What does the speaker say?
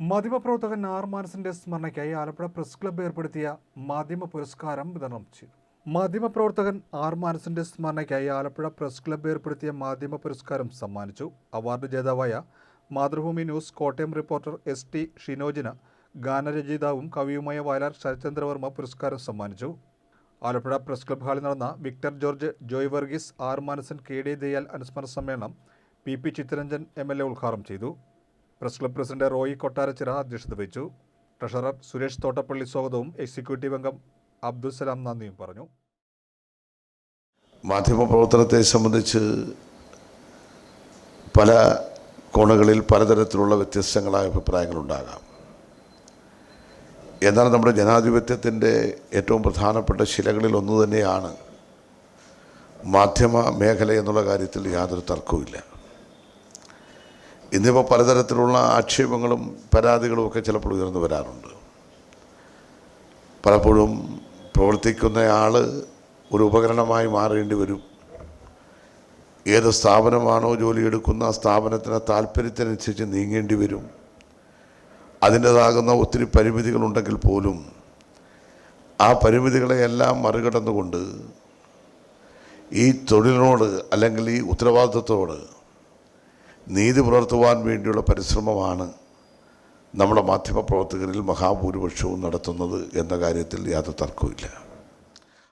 മാധ്യമപ്രവർത്തകൻ ആർ മാനസിന്റെ സ്മരണയ്ക്കായി Alappuzha press club ഏർപ്പെടുത്തിയ മാധ്യമ പുരസ്കാരം വിതരണം ചെയ്തു. മാധ്യമപ്രവർത്തകൻ ആർ മാനസിന്റെ സ്മരണയ്ക്കായി ആലപ്പുഴ പ്രസ് ക്ലബ്ബ് ഏർപ്പെടുത്തിയ മാധ്യമ പുരസ്കാരം സമ്മാനിച്ചു. അവാർഡ് ജേതാവായ Mathrubhumi news Kottayam reporter S T ഷിനോജിന ഗാനരചയിതാവും കവിയുമായ വയലാർ ശരചന്ദ്രവർമ്മ പുരസ്കാരം സമ്മാനിച്ചു. ആലപ്പുഴ പ്രസ് ക്ലബ് ഹാളിൽ നടന്ന Victor George Joy Varghese R Manasan K D Dayal അനുസ്മരണ സമ്മേളനം P P Chittaranjan M L A ഉദ്ഘാടനം ചെയ്തു. Press club president Roy Kottarachira അധ്യക്ഷത വഹിച്ചു. ട്രഷറർ സുരേഷ് തോട്ടപ്പള്ളി സ്വാഗതവും എക്സിക്യൂട്ടീവ് അംഗം അബ്ദുസലാം നന്ദിയും പറഞ്ഞു. മാധ്യമപ്രവർത്തനത്തെ സംബന്ധിച്ച് പല കോണുകളിൽ പലതരത്തിലുള്ള വ്യത്യസ്തങ്ങളായ അഭിപ്രായങ്ങളുണ്ടാകാം. എന്നാൽ നമ്മുടെ ജനാധിപത്യത്തിന്റെ ഏറ്റവും പ്രധാനപ്പെട്ട ശിലകളിൽ ഒന്ന് തന്നെയാണ് മാധ്യമ മേഖല എന്നുള്ള കാര്യത്തിൽ യാതൊരു തർക്കവുമില്ല. ഇന്നിപ്പോൾ പലതരത്തിലുള്ള ആക്ഷേപങ്ങളും പരാതികളും ഒക്കെ ചിലപ്പോൾ ഉയർന്നു വരാറുണ്ട്. പലപ്പോഴും പ്രവർത്തിക്കുന്ന ആൾ ഒരു ഉപകരണമായി മാറേണ്ടി വരും. ഏത് സ്ഥാപനമാണോ ജോലിയെടുക്കുന്ന ആ സ്ഥാപനത്തിന് താല്പര്യത്തിനനുസരിച്ച് നീങ്ങേണ്ടി വരും. അതിന്റെതാകുന്ന ഒത്തിരി പരിമിതികളുണ്ടെങ്കിൽ പോലും ആ പരിമിതികളെയെല്ലാം മറികടന്നുകൊണ്ട് ഈ തൊഴിലിനോട് അല്ലെങ്കിൽ ഈ ഉത്തരവാദിത്വത്തോട് നീതി പുലർത്തുവാൻ വേണ്ടിയുള്ള പരിശ്രമമാണ് നമ്മുടെ മാധ്യമപ്രവർത്തകരിൽ മഹാഭൂരിപക്ഷവും നടത്തുന്നത് എന്ന കാര്യത്തിൽ യാതൊരു തർക്കവുമില്ല.